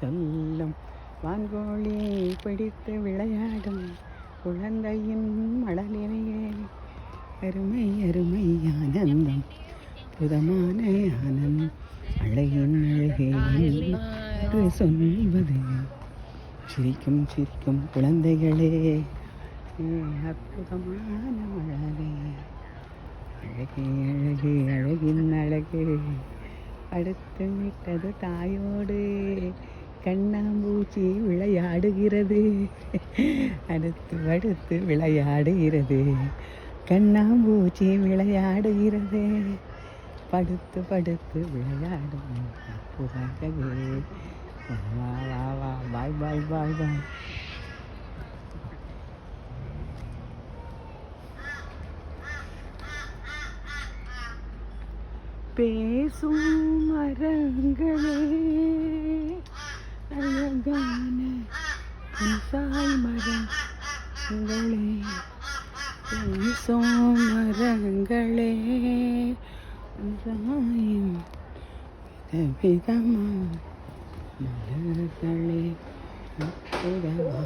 சொல்லும். வான்கோழி பிடித்து விளையாடும் குழந்தையின் மடலிலேயே அருமை அருமை ஆனந்தம் புதமான ஆனந்தம் அழகின் அழகே என்று சொல்வது. சிரிக்கும் சிரிக்கும் குழந்தைகளே அற்புதமான மழலை அழகே அழகே அழகின் அழகே. அடுத்து விட்டது தாயோடு. பூச்சி விளையாடுகிறது. அடுத்து அடுத்து விளையாடுகிறது. கண்ணாம்பூச்சி விளையாடுகிறது. படுத்து படுத்து விளையாடும் வா வா வா வா பாய் பாய் பாய் பாய். பேசும் மரங்களே. அழகான சாய் மரங்களே பேசும் மரங்களே சாயும் விதவிதமா மலர்களே அற்புதமா